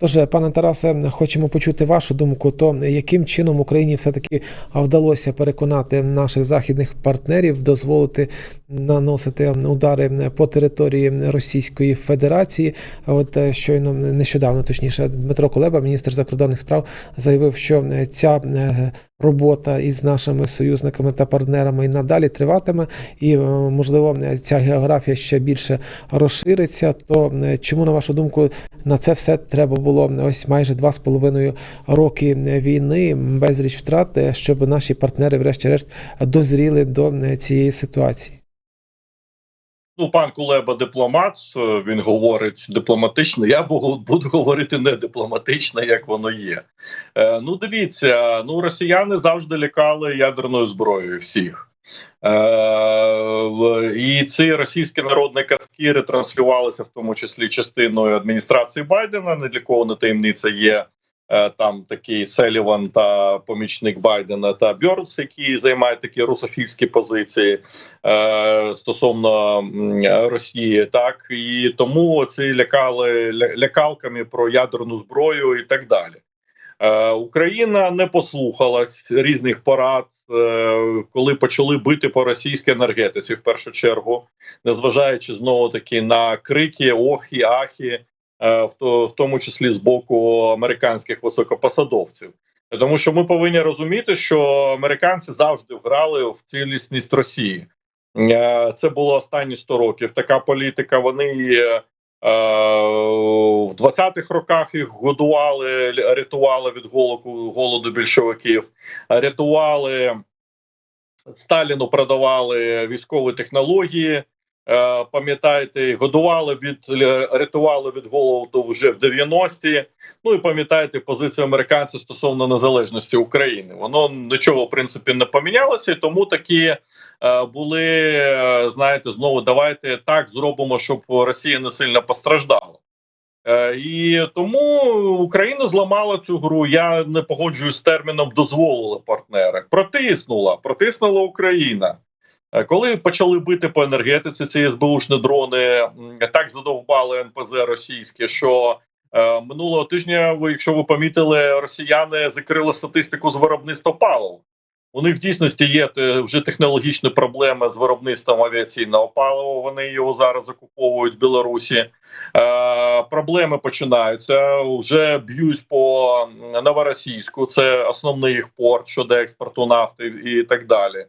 Тож, пане Тарасе, хочемо почути вашу думку. То яким чином Україні все таки вдалося переконати наших західних партнерів дозволити наносити удари по території Російської Федерації? От е, щойно нещодавно, точніше, Дмитро Кулеба, міністр закордонних справ, заявив, що ця е, робота із нашими союзниками та партнерами і надалі триватиме, і е, можливо ця географія ще більше розшириться. То е, чому на вашу думку на це все треба було ось майже два з половиною роки війни, безріч втрат, е, щоб наші партнери, врешті-решт, дозріли до е, цієї ситуації? Ну, пан Кулеба дипломат, е, він говорить дипломатично. Я буду, говорити не дипломатично, як воно є. Ну, дивіться, ну росіяни завжди лякали ядерною зброєю всіх. Е, і ці російські народні казки ретранслювалися, в тому числі частиною адміністрації Байдена. Не для кого не таємниця є. е, Там такий Селіван та помічник Байдена та Бьорнс, які займають такі русофільські позиції е, стосовно Росії, так і тому ці лякали лякалками про ядерну зброю і так далі. Е, Україна не послухалась різних порад, е, коли почали бити по російській енергетиці, в першу чергу, незважаючи знову таки на крики, охи, ахи, е, в, в тому числі з боку американських високопосадовців. Тому що ми повинні розуміти, що американці завжди грали в цілісність Росії. Це було останні 100 років. Така політика. Вони в 20-х роках їх годували, рятували від голоду, голоду більшовиків, рятували Сталіну, продавали військові технології. Е, Пам'ятаєте, годували від рятували від голоду вже в 90-ті. Ну і пам'ятаєте позицію американців стосовно незалежності України. Воно нічого в принципі не помінялося, і тому такі е, були. е, Знаєте, знову давайте так зробимо, щоб Росія не сильно постраждала. Е, І тому Україна зламала цю гру. Я не погоджуюсь з терміном дозволила партнери. Протиснула, протиснула Україна. Е, Коли почали бити по енергетиці, ці СБУшні дрони так задовбали НПЗ російське, що е, минулого тижня, якщо ви помітили, росіяни закрили статистику з виробництва палива. У них в дійсності є вже технологічні проблеми з виробництвом авіаційного палива. Вони його зараз закуповують в Білорусі. Е, проблеми починаються. Вже б'ють по новоросійську. Це основний їх порт щодо експорту нафти і так далі.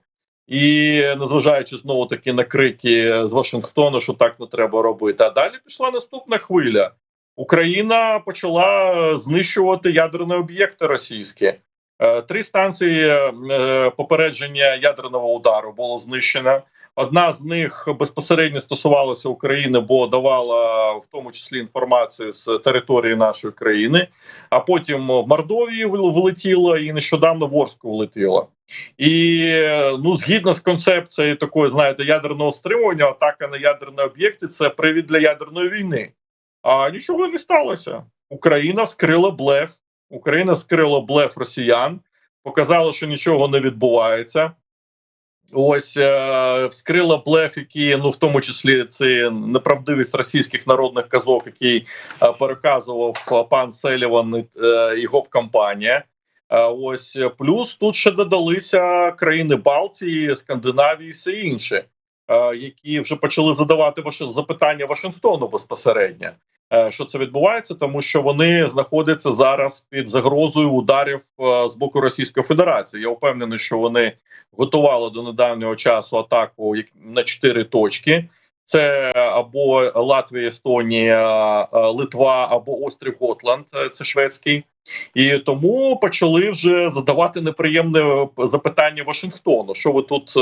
І незважаючи знову таки на крики з Вашингтону, що так не треба робити. А далі пішла наступна хвиля. Україна почала знищувати ядерні об'єкти російські. Е, Три станції е, попередження ядерного удару було знищено. Одна з них безпосередньо стосувалася України, бо давала в тому числі інформацію з території нашої країни. А потім в Мордовії вл- влетіло і нещодавно в Орську влетіло. І ну, згідно з концепцією такої, знаєте, ядерного стримування, атака на ядерні об'єкти це привід для ядерної війни. А нічого не сталося. Україна вскрила блеф. Україна вскрила блеф росіян, показала, що нічого не відбувається. Ось е, вскрила блеф, які ну в тому числі це неправдивість російських народних казок, який е, переказував е, пан Селіван е, і гоп-компанія. Е, ось плюс тут ще додалися країни Балтії, Скандинавії, все інше, е, які вже почали задавати Ваши- запитання Вашингтону безпосередньо. Е, Що це відбувається, тому що вони знаходяться зараз під загрозою ударів е, з боку Російської Федерації. Я впевнений, що вони готували до недавнього часу атаку на чотири точки. Це або Латвія, Естонія, е, Литва, або острів Готланд, це шведський. І тому почали вже задавати неприємне запитання Вашингтону: що ви тут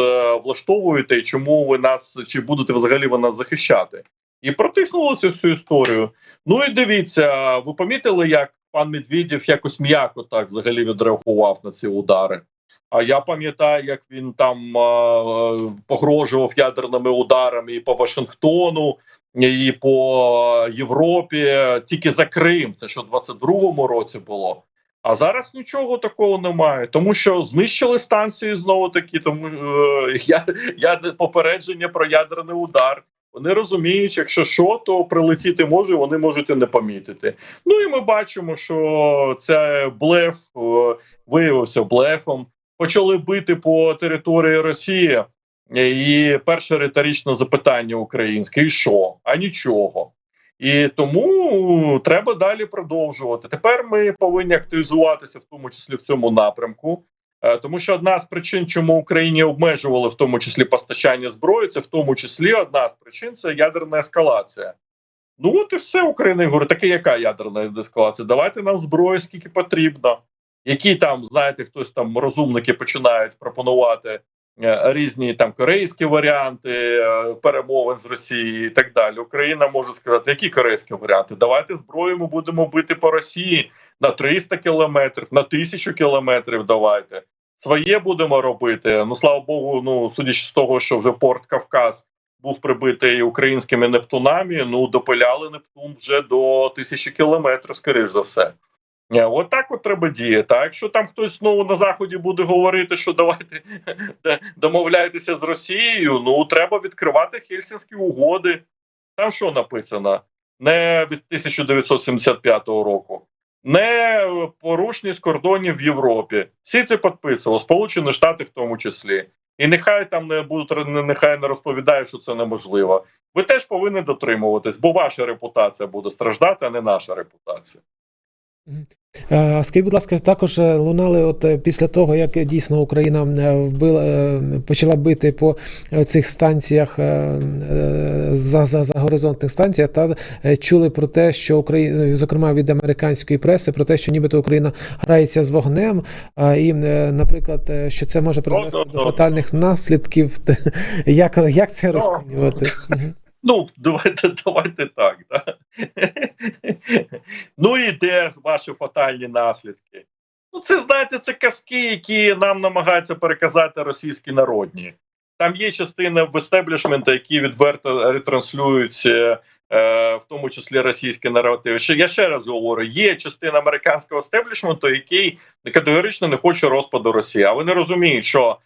влаштовуєте, і чому ви нас чи будете взагалі ви нас захищати? І протиснули цю всю історію. Ну і дивіться, ви помітили, як пан Медведєв якось м'яко так взагалі відреагував на ці удари. А я пам'ятаю, як він там е, погрожував ядерними ударами і по Вашингтону, і по Європі, тільки за Крим. Це що в 22-му році було. А зараз нічого такого немає, тому що знищили станції знову таки. Тому е, я, я попередження про ядерний удар. Вони розуміють, якщо що, то прилетіти може, вони можуть і не помітити. Ну і ми бачимо, що це блеф е, виявився блефом. Почали бити по території Росії. І перше риторичне запитання українське: і що? А нічого. І тому треба далі продовжувати. Тепер ми повинні активізуватися, в тому числі в цьому напрямку. Е, Тому що одна з причин, чому Україні обмежували в тому числі постачання зброї, це в тому числі одна з причин це ядерна ескалація. Ну от і все Україна говорить, таке яка ядерна ескалація? Давайте нам зброї скільки потрібно. Які там, знаєте, хтось там розумники починають пропонувати е, різні там корейські варіанти е, перемовин з Росією і так далі. Україна може сказати, які корейські варіанти? Давайте зброю ми будемо бити по Росії на 300 кілометрів, на 1000 кілометрів. Давайте своє будемо робити. Ну слава Богу, ну судячи з того, що вже порт Кавказ був прибитий українськими нептунами. Ну допиляли Нептун вже до тисячі кілометрів, скоріш за все. От так от треба діяти. А якщо там хтось знову на заході буде говорити, що давайте домовляйтеся з Росією, ну треба відкривати Хельсінські угоди. Там що написано? Не від 1975 року, не порушність кордонів в Європі. Всі це підписували, Сполучені Штати в тому числі. І нехай там не будуть не- нехай не розповідають, що це неможливо. Ви теж повинні дотримуватись, бо ваша репутація буде страждати, а не наша репутація. Е, Скажіть, будь ласка, також е, лунали, от е, після того, як дійсно Україна вбила, почала бити по цих станціях за, за, за горизонтних станціях, та чули про те, що Україна, зокрема від американської преси, про те, що нібито Україна грається з вогнем, і, наприклад, що це може призвести до фатальних наслідків. Як, як це розцінювати? Ну, давайте, давайте так. Да? ну і де ваші фатальні наслідки? Ну, це знаєте, це казки, які нам намагаються переказати російські народні. Там є частина в естеблішменту, які відверто ретранслюють, е, е, в тому числі російські наративи. Ще я ще раз говорю: є частина американського естеблішменту, який категорично не хоче розпаду Росії. А вони розуміють, що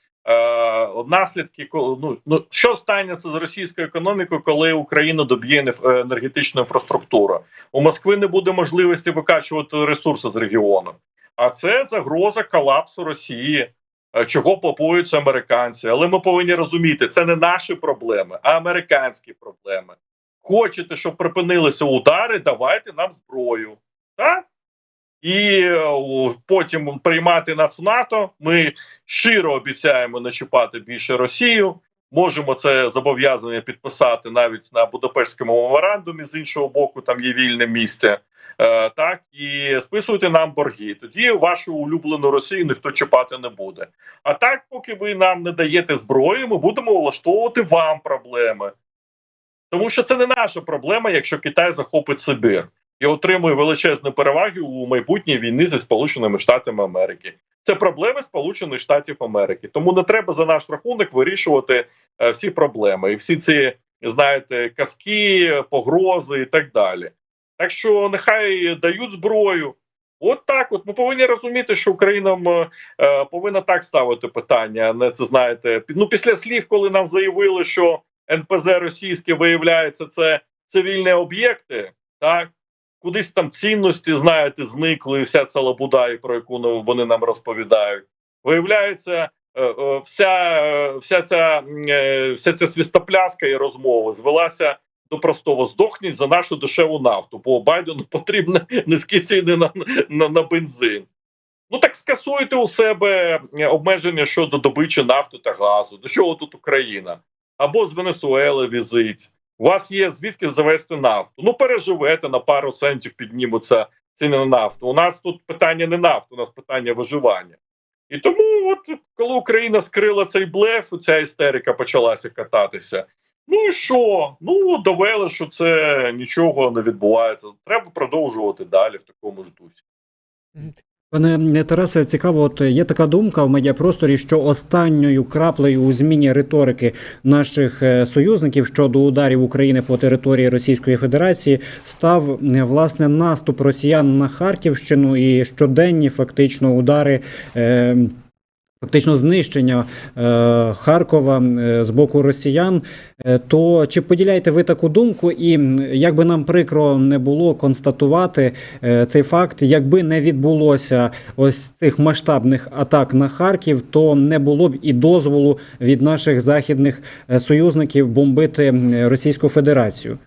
наслідки ко- ну, ну що станеться з російською економікою, коли Україна доб'є неф- енергетичну інфраструктуру. У Москви не буде можливості викачувати ресурси з регіону. А це загроза колапсу Росії, е, чого попуються американці. Але ми повинні розуміти, це не наші проблеми, а американські проблеми. Хочете, щоб припинилися удари, давайте нам зброю. Так? І е, потім приймати нас в НАТО. Ми щиро обіцяємо не чіпати більше Росію. Можемо це зобов'язання підписати навіть на Будапештському меморандумі. З іншого боку, там є вільне місце. Е, так і списуйте нам борги. Тоді вашу улюблену Росію ніхто чіпати не буде. А так, поки ви нам не даєте зброї, ми будемо влаштовувати вам проблеми. Тому що це не наша проблема, якщо Китай захопить Сибір і отримує величезні переваги у майбутній війни зі Сполученими Штатами Америки. Це проблеми Сполучених Штатів Америки. Тому не треба за наш рахунок вирішувати е, всі проблеми і всі ці, знаєте, казки, погрози і так далі. Так що нехай дають зброю. От так, от ми повинні розуміти, що Україна е, повинна так ставити питання. а Не це знаєте, ну після слів, коли нам заявили, що НПЗ російське виявляється, це цивільні об'єкти, так кудись там цінності, знаєте, зникли, вся ця лабуда, про яку ну, вони нам розповідають. Виявляється, е, е, вся, вся ця е, вся ця свістопляска і розмова звелася до простого здохніть за нашу дешеву нафту, бо Байдену потрібні низькі ціни на, на, на бензин. Ну так скасуйте у себе обмеження щодо добичі нафти та газу. До чого тут Україна? Або з Венесуели візить. У вас є звідки завести нафту. Ну переживете на пару центів піднімуться ціни на нафту. У нас тут питання не нафту, у нас питання виживання. І тому, от коли Україна скрила цей блеф, ця істерика почалася кататися. Ну і що? Ну довели, що це нічого не відбувається. Треба продовжувати далі в такому ж дусі. Пане Тарасе, цікаво, от є така думка в медіапросторі, що останньою краплею у зміні риторики наших е, союзників щодо ударів України по території Російської Федерації став е, власне наступ росіян на Харківщину і щоденні фактично удари. Е- фактично знищення е, Харкова е, з боку росіян. Е, то чи поділяєте ви таку думку? І як би нам прикро не було констатувати е, цей факт, якби не відбулося ось цих масштабних атак на Харків, то не було б і дозволу від наших західних е, союзників бомбити Російську Федерацію.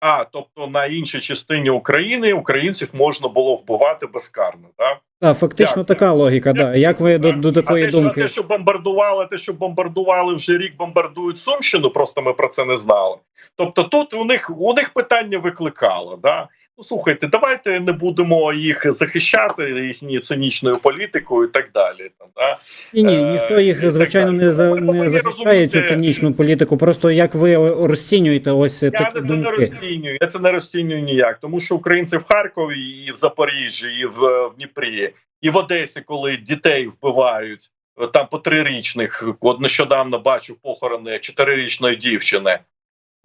А тобто на іншій частині України українців можна було вбивати безкарно. Так? А, фактично Дякую. така логіка. Да. Як ви до, до такої а те, що, те, що бомбардували, те, що бомбардували вже рік, бомбардують Сумщину, просто ми про це не знали. Тобто, тут у них у них питання викликало. Да? Ну слухайте, давайте не будемо їх захищати їхньою цинічною політикою і так далі. Там, да? Ні, ні, Е, ніхто їх звичайно не за не захищає цю цинічну політику. Просто як ви розцінюєте ось Я такі це не розцінюю. Я це не розцінюю ніяк, тому що українці в Харкові, і в Запоріжжі, і в, в Дніпрі, і в Одесі, коли дітей вбивають е, там по трирічних. От нещодавно бачив похорони чотирирічної дівчини.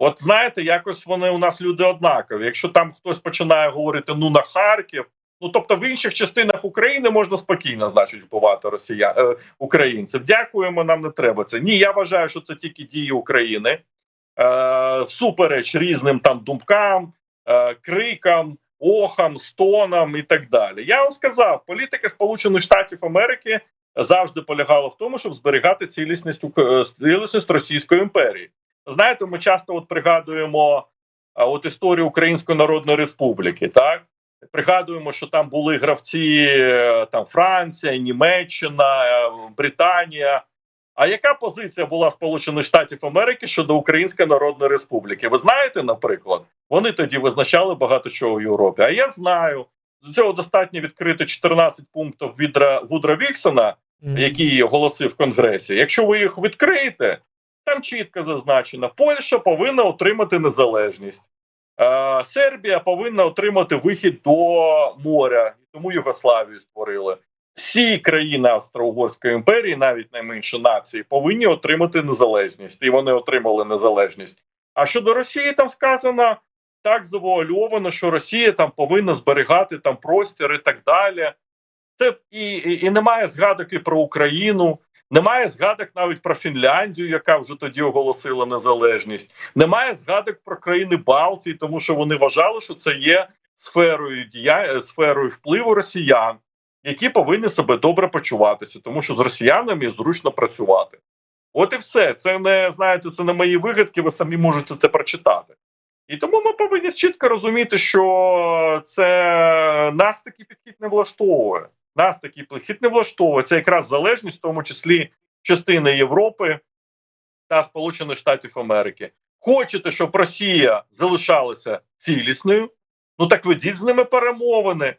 От знаєте, якось вони у нас люди однакові. Якщо там хтось починає говорити ну на Харків, ну тобто в інших частинах України можна спокійно, значить, вбивати росіян е, українців. Дякуємо, нам не треба це. Ні, я вважаю, що це тільки дії України е, всупереч різним там думкам, е, крикам, охам, стонам і так далі. Я вам сказав, політика Сполучених Штатів Америки завжди полягала в тому, щоб зберігати цілісність е, цілісність Російської імперії. Знаєте, ми часто от пригадуємо от історію Української Народної Республіки, так. Пригадуємо, що там були гравці е, там Франція, Німеччина, е, Британія. А яка позиція була Сполучених Штатів Америки щодо Української Народної Республіки? Ви знаєте, наприклад, вони тоді визначали багато чого в Європі. А я знаю, до цього достатньо відкрити 14 пунктів Відра Вудра Вільсона, який оголосив в Конгресі. Якщо ви їх відкриєте, там чітко зазначено: Польща повинна отримати незалежність. Е, Сербія повинна отримати вихід до моря, тому Югославію створили. Всі країни Австро-Угорської імперії, навіть найменші нації, повинні отримати незалежність, і вони отримали незалежність. А щодо Росії, там сказано так завуальовано, що Росія там повинна зберігати там простір і так далі. Це і, і, і немає згадок і про Україну, немає згадок навіть про Фінляндію, яка вже тоді оголосила незалежність. Немає згадок про країни Балтії, тому що вони вважали, що це є сферою дія... сферою впливу росіян, які повинні себе добре почуватися, тому що з росіянами зручно працювати. От і все. Це не знаєте, це не мої вигадки. Ви самі можете це прочитати. І тому ми повинні чітко розуміти, що це нас такий підхід не влаштовує. Нас такий підхід не влаштовує. Це якраз залежність, в тому числі частини Європи та Сполучених Штатів Америки. Хочете, щоб Росія залишалася цілісною? Ну так ведіть з ними перемовини.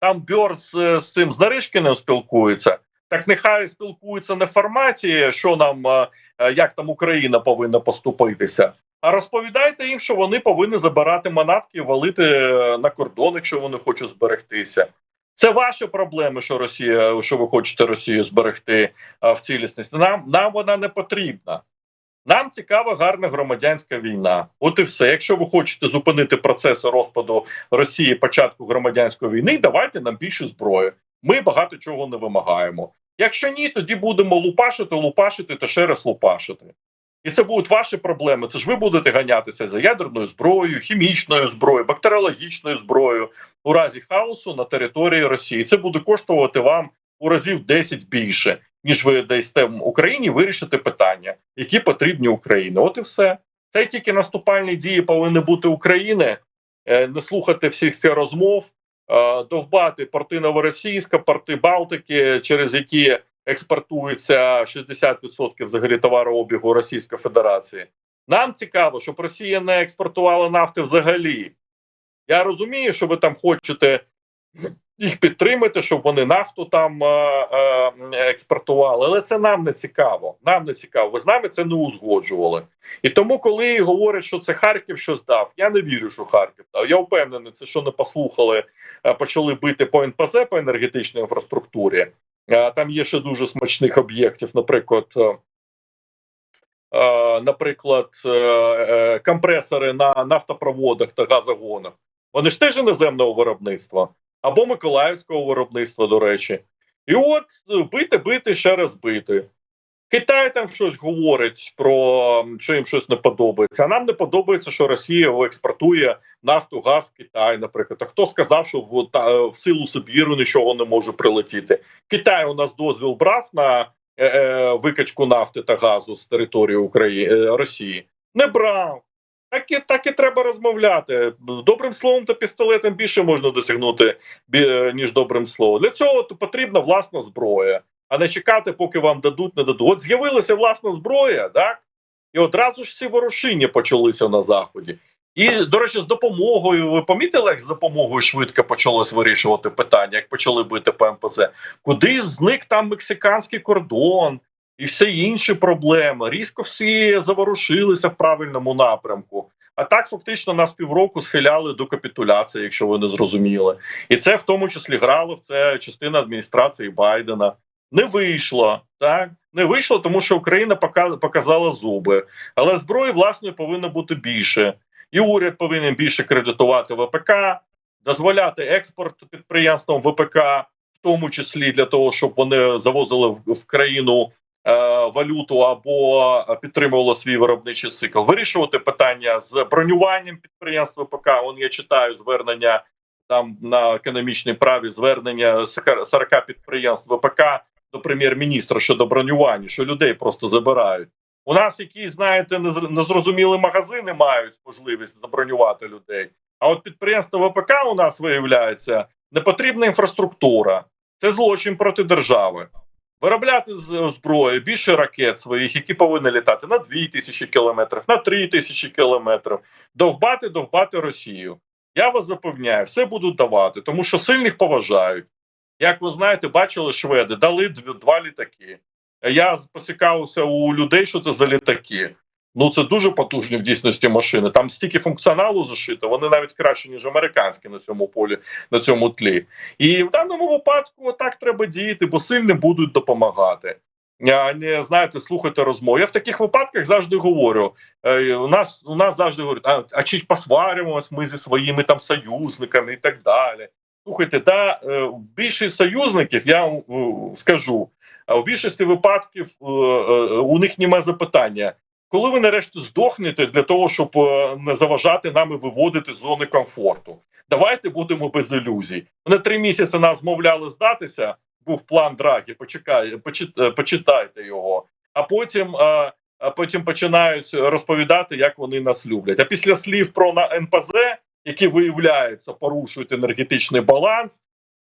Там Бьорс з, з цим з Наришкіним спілкується. Так нехай спілкуються не в форматі, що нам е, е, як там Україна повинна поступитися. А розповідайте їм, що вони повинні забирати манатки і валити е, на кордон, якщо вони хочуть зберегтися. Це ваші проблеми, що Росія, що ви хочете Росію зберегти а, в цілісності. Нам нам вона не потрібна. Нам цікава гарна громадянська війна. От і все. Якщо ви хочете зупинити процес розпаду Росії початку громадянської війни, давайте нам більше зброї. Ми багато чого не вимагаємо. Якщо ні, тоді будемо лупашити, лупашити та ще раз лупашити. І це будуть ваші проблеми. Це ж ви будете ганятися за ядерною зброєю, хімічною зброєю, бактеріологічною зброєю у разі хаосу на території Росії. Це буде коштувати вам у разів 10 більше, ніж ви дасте Україні вирішити питання, які потрібні Україні. От і все. Це тільки наступальні дії повинні бути України, е, не слухати всіх цих розмов, е, довбати порти Новоросійська, порти Балтики, через які експортується 60% взагалі товарообігу Російської Федерації. Нам цікаво, щоб Росія не експортувала нафти взагалі. Я розумію, що ви там хочете їх підтримати, щоб вони нафту там е, е, експортували, але це нам не цікаво. Нам не цікаво. Ви з нами це не узгоджували. І тому, коли говорять, що це Харків щось дав, я не вірю, що Харків дав. Я впевнений, це що не послухали, е, почали бити по НПЗ по енергетичній інфраструктурі. Е, Там є ще дуже смачних об'єктів, наприклад. е, е, Наприклад, компресори на нафтопроводах та газогонах. Вони ж теж іноземного виробництва або миколаївського виробництва, до речі. І от бити, бити, ще раз бити. Китай там щось говорить про що їм щось не подобається. А нам не подобається, що Росія експортує нафту, газ в Китай, наприклад. А хто сказав, що в, та, в силу Сибіру нічого не може прилетіти? Китай у нас дозвіл брав на е, е, викачку нафти та газу з території України е, Росії. Не брав. Так і, так і треба розмовляти. Добрим словом та пістолетом більше можна досягнути, е, ніж добрим словом. Для цього потрібна власна зброя, а не чекати, поки вам дадуть, не дадуть. От з'явилася власна зброя, так? І одразу ж всі ворушіння почалися на заході. І, до речі, з допомогою, ви помітили, як з допомогою швидко почалось вирішувати питання, як почали бити по МПЗ? Куди зник там мексиканський кордон і все інші проблеми? Різко всі заворушилися в правильному напрямку. А так фактично нас півроку схиляли до капітуляції, якщо ви не зрозуміли. І це в тому числі грало в це частина адміністрації Байдена. Не вийшло, так не вийшло, тому що Україна пока- показала зуби, але зброї власної повинно бути більше, і уряд повинен більше кредитувати ВПК, дозволяти експорт підприємствам ВПК, в тому числі для того, щоб вони завозили в, в країну е, валюту або підтримували свій виробничий цикл. Вирішувати питання з бронюванням підприємств ВПК. Он я читаю звернення там на економічній праві, звернення 40 підприємств ВПК до прем'єр-міністра щодо бронювання, що людей просто забирають. У нас якісь, знаєте, незрозумілі магазини мають можливість забронювати людей. А от підприємство ВПК у нас виявляється непотрібна інфраструктура. Це злочин проти держави. Виробляти з- зброю більше ракет своїх, які повинні літати на 2 тисячі кілометрів, на 3 тисячі кілометрів, довбати, довбати Росію. Я вас запевняю, все будуть давати, тому що сильних поважають. Як ви знаєте, бачили шведи, дали дв- два літаки. Я поцікавився у людей, що це за літаки. Ну це дуже потужні в дійсності машини. Там стільки функціоналу зашито, вони навіть краще, ніж американські на цьому полі, на цьому тлі. І в даному випадку так треба діяти, бо сильним будуть допомагати. А не знаєте, слухати розмови. Я в таких випадках завжди говорю: е, у нас у нас завжди говорять, а, а чи посваримось ми зі своїми там союзниками і так далі. Слухайте, та е, більшість союзників, я е, скажу, а в більшості випадків е, у них немає запитання. Коли ви нарешті здохнете для того, щоб не заважати нам виводити з зони комфорту, давайте будемо без ілюзій. Вони три місяці нас змовляли здатися. Був план Драгі, почекай, почитайте його. А потім, а потім починають розповідати, як вони нас люблять. А після слів про НПЗ, які виявляються, порушують енергетичний баланс,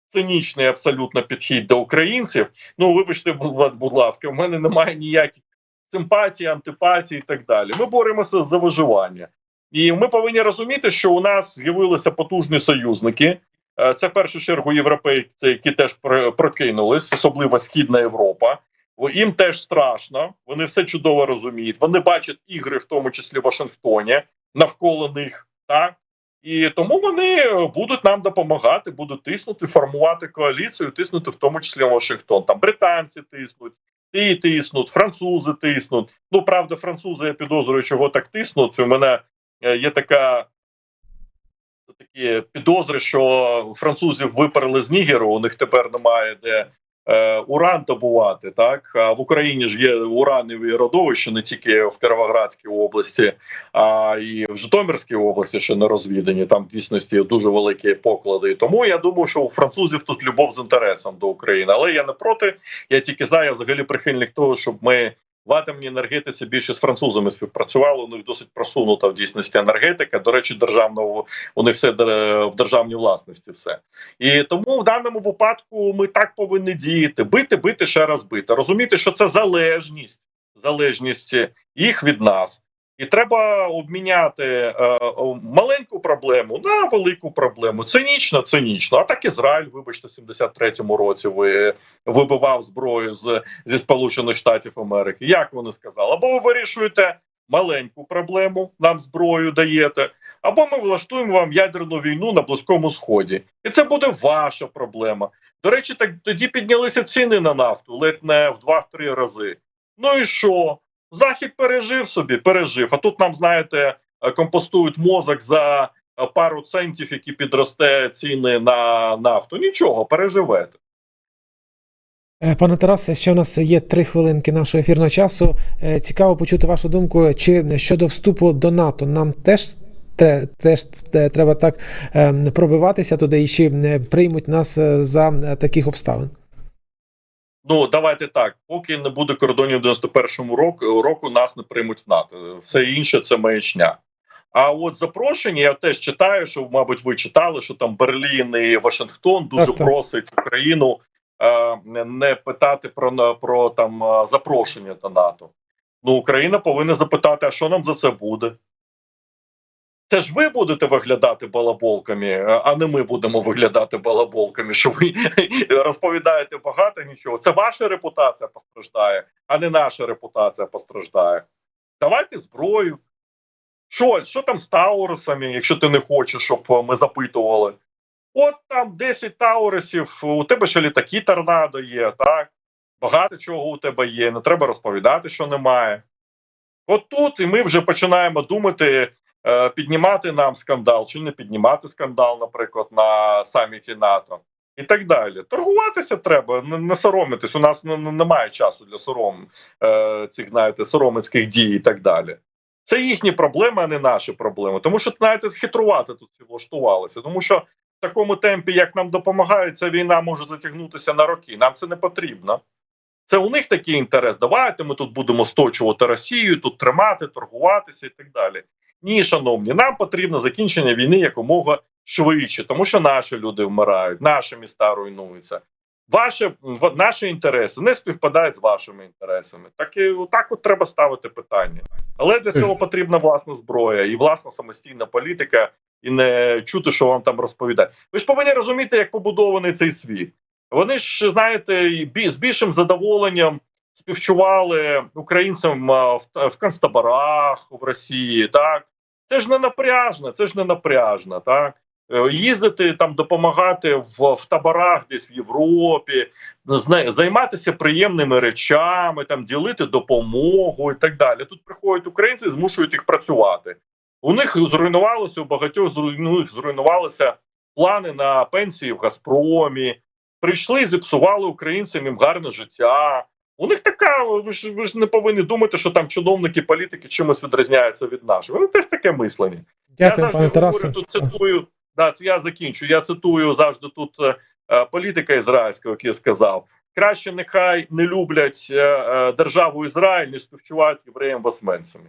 цинічний абсолютно підхід до українців. Ну вибачте, будь, ласка, в мене немає ніяких симпатій, антипатій і так далі. Ми боремося за виживання. І ми повинні розуміти, що у нас з'явилися потужні союзники. Е, Це в першу чергу європейці, які теж прокинулись, особливо Східна Європа. Їм теж страшно, вони все чудово розуміють. Вони бачать ігри, в тому числі в Вашингтоні, навколо них. Так і тому вони будуть нам допомагати, будуть тиснути, формувати коаліцію, тиснути в тому числі Вашингтон. Там британці тиснуть, ті тиснуть, французи тиснуть. Ну правда, французи я підозрюю, чого так тиснуть. У мене е, є така. Такі підозри, що французів виперли з Нігеру. У них тепер немає де уран добувати. Так а в Україні ж є уранові родовища не тільки в Кировоградській області, а і в Житомирській області ще не розвідані. Там в дійсності дуже великі поклади. Тому я думаю, що у французів тут любов з інтересом до України. Але я не проти. Я тільки за я взагалі прихильник того, щоб ми. В атомній енергетиці більше з французами співпрацювали. У них досить просунута в дійсності енергетика. До речі, державного у них все де- в державній власності. Все і тому в даному випадку ми так повинні діяти: бити, бити, ще раз бити. Розуміти, що це залежність, залежність їх від нас. І треба обміняти е, маленьку проблему на велику проблему. Цинічно, цинічно. А так Ізраїль, вибачте, в 73-му році ви вибивав зброю з зі Сполучених Штатів Америки. Як вони сказали? Або ви вирішуєте маленьку проблему, нам зброю даєте, або ми влаштуємо вам ядерну війну на Близькому Сході, і це буде ваша проблема. До речі, так тоді піднялися ціни на нафту ледь не в 2-3 рази. Ну і що? Захід пережив собі, пережив. А тут нам, знаєте, е, компостують мозок за е, пару центів, які підросте ціни на нафту. Нічого, переживете. Пане Тарасе, ще в нас є три хвилинки нашого ефірного часу. Е, Цікаво почути вашу думку, чи щодо вступу до НАТО нам теж. те- Теж те- треба так е, пробиватися туди, і чи приймуть нас за таких обставин. Ну давайте так. Поки не буде кордонів 91-му року, року нас не приймуть в НАТО. Все інше це маячня. А от запрошення, я теж читаю, що, мабуть, ви читали, що там Берлін і Вашингтон дуже Так, просить Україну е, не- питати про про там е, запрошення до НАТО. Ну, Україна повинна запитати, а що нам за це буде? Це ж ви будете виглядати балаболками, е, а не ми будемо виглядати балаболками, що ви розповідаєте багато нічого. Це ваша репутація постраждає, а не наша репутація постраждає. Давайте зброю. Шольц, що там з Таурусами, якщо ти не хочеш, щоб е, ми запитували? От там 10 Таурусів, у тебе ще літаки торнадо є, так? Багато чого у тебе є, не треба розповідати, що немає. От тут і ми вже починаємо думати, піднімати нам скандал чи не піднімати скандал, наприклад, на саміті НАТО. І так далі. Торгуватися треба, не, соромитись. У нас не, не- немає часу для сором е, цих, знаєте, соромицьких дій і так далі. Це їхні проблеми, а не наші проблеми. Тому що, знаєте, хитрувати тут всі влаштувалися. Тому що в такому темпі, як нам допомагають, ця війна може затягнутися на роки. Нам це не потрібно. Це у них такий інтерес. Давайте ми тут будемо сточувати Росію, тут тримати, торгуватися і так далі. Ні, шановні, нам потрібно закінчення війни якомога швидше, тому що наші люди вмирають, наші міста руйнуються. Ваші наші інтереси не співпадають з вашими інтересами. Так і так от треба ставити питання. Але для цього потрібна власна зброя і власна самостійна політика, і не чути, що вам там розповідають. Ви ж повинні розуміти, як побудований цей світ. Вони ж знаєте, з більшим задоволенням співчували українцям в, концтаборах в Росії. Так це ж не напряжно, це ж не напряжно, так. Е, Їздити там, допомагати в, в таборах десь в Європі, займатися приємними речами, там ділити допомогу і так далі. Тут приходять українці, і змушують їх працювати. У них зруйнувалося у багатьох зруйну- зруйнувалися плани на пенсії в Газпромі. Прийшли зіпсували українцям їм гарне життя. У них така, ви ж ви ж не повинні думати, що там чиновники, політики чимось відрізняються від нашого. Вони теж таке мислення. я Дякую, завжди пане говорю, тут цитую. Да, це я закінчу. Я цитую завжди тут е, е, політика ізраїльського, який сказав: краще нехай не люблять е, е, державу Ізраїль, ніж співчувають євреям восменцями.